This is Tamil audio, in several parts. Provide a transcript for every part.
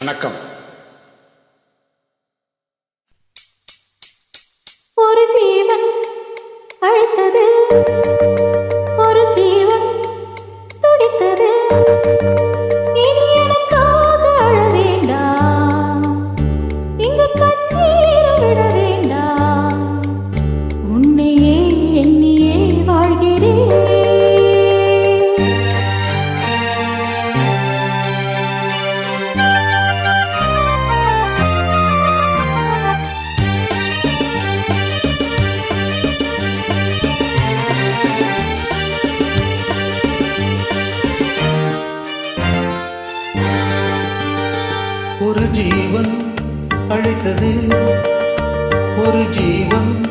வணக்கம். ஒரு ஜீவன் அழைத்தது. ஜீவன் அழைத்தது. ஒரு ஜீவன்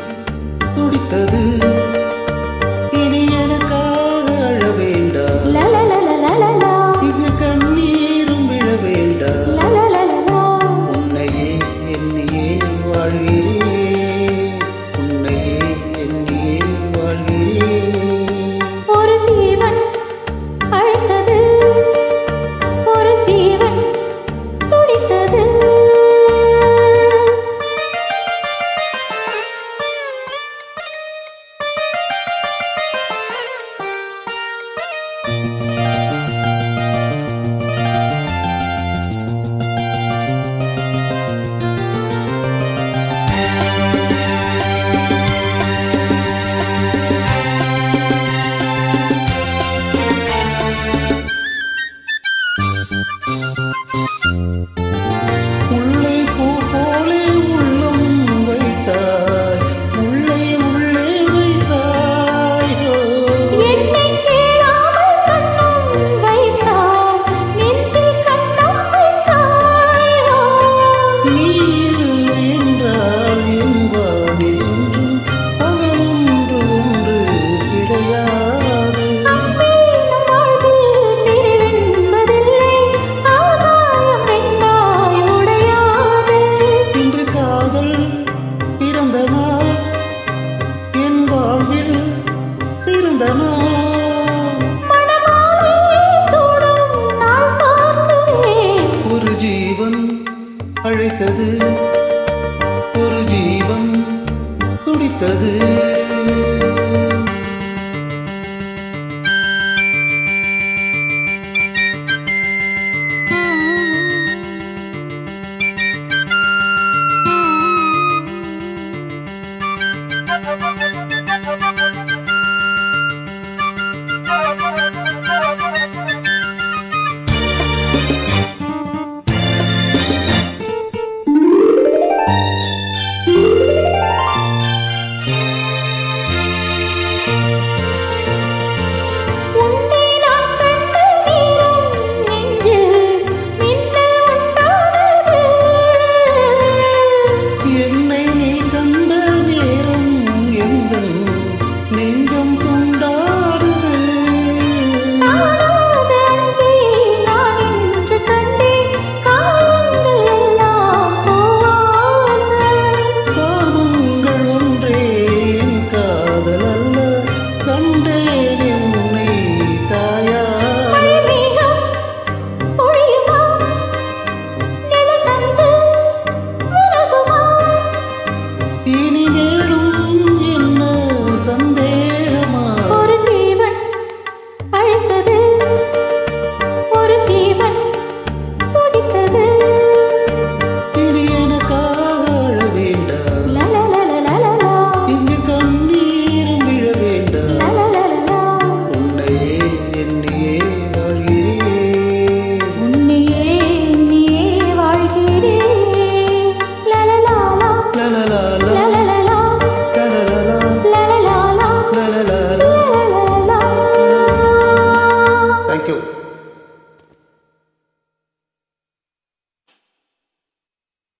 அழைத்தது ஒரு ஜீவன் துடித்தது